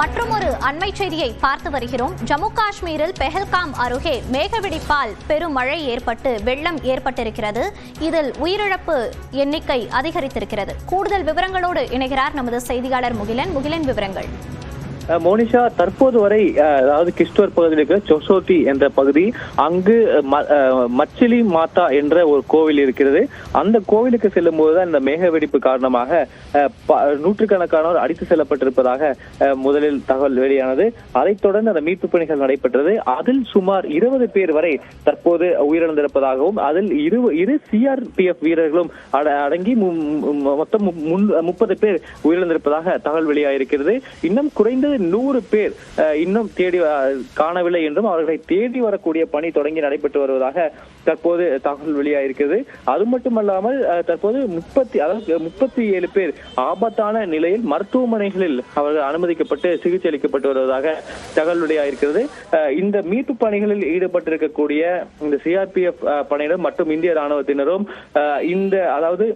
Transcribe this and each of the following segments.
அண்மை செய்தியை பார்த்து வருகிறோம். ஜம்மு காஷ்மீரில் பெஹல்காம் அருகே மேகவெடிப்பால் பெரும் மழை ஏற்பட்டு வெள்ளம் ஏற்பட்டிருக்கிறது. இதில் உயிரிழப்பு எண்ணிக்கை அதிகரித்திருக்கிறது. கூடுதல் விவரங்களோடு இணைகிறார் நமது செய்தியாளர் முகிலன். முகிலன் விவரங்கள். மோனிஷா தற்போது வரை அதாவது கிஷ்ட்வர் பகுதியில் இருக்கிற சொசோட்டி என்ற பகுதி அங்கு ம- மச்சிலி மாதா என்ற ஒரு கோவில் இருக்கிறது. அந்த கோவிலுக்கு செல்லும் போதுதான் இந்த மேக வெடிப்பு காரணமாக ப- நூற்றுக்கணக்கானோர் அடித்து செல்லப்பட்டிருப்பதாக முதலில் தகவல் வெளியானது. அதைத் தொடர்ந்து அந்த மீட்பு பணிகள் நடைபெற்றது. அதில் சுமார் இருபது பேர் வரை தற்போது உயிரிழந்திருப்பதாகவும் அதில் இரு இரு சிஆர்பிஎஃப் வீரர்களும் அட- அடங்கி மு- மொத்தம் முன்- முப்பது பேர் உயிரிழந்திருப்பதாக தகவல் வெளியாயிருக்கிறது. இன்னும் குறைந்தது நூறு பேர் இன்னும் தேடி காணவில்லை என்றும் அவர்களை தேடி வரக்கூடிய பணி தொடங்கி நடைபெற்று வருவதாக தற்போது தகவல் வெளியாயிருக்கிறது. அது மட்டுமல்லாமல் தற்போது முப்பத்தி அதாவது முப்பத்தி ஏழு பேர் ஆபத்தான நிலையில் மருத்துவமனைகளில் அவர்கள் அனுமதிக்கப்பட்டு சிகிச்சை அளிக்கப்பட்டு வருவதாக தகவல் வெளியாயிருக்கிறது. இந்த மீட்பு பணிகளில் ஈடுபட்டிருக்கக்கூடிய இந்த சிஆர்பிஎஃப் படையினர் மற்றும் இந்திய ராணுவத்தினரும் இந்த அதாவது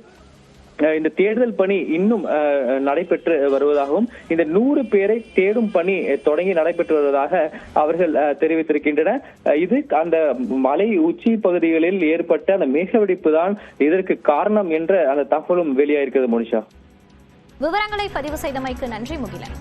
இந்த தேடுதல் பணி இன்னும் அஹ், நடைபெற்று வருவதாகவும் இந்த நூறு பேரை தேடும் பணி தொடங்கி நடைபெற்று வருவதாக அவர்கள் அஹ், தெரிவித்திருக்கின்றனர். இது அந்த மலை உச்சி பகுதிகளில் ஏற்பட்ட அந்த மேகவெடிப்பு தான் இதற்கு காரணம் என்ற அந்த தகவலும் வெளியாயிருக்கிறது மோனிஷா. விவரங்களை பதிவு செய்தமைக்கு நன்றி முகிலன்.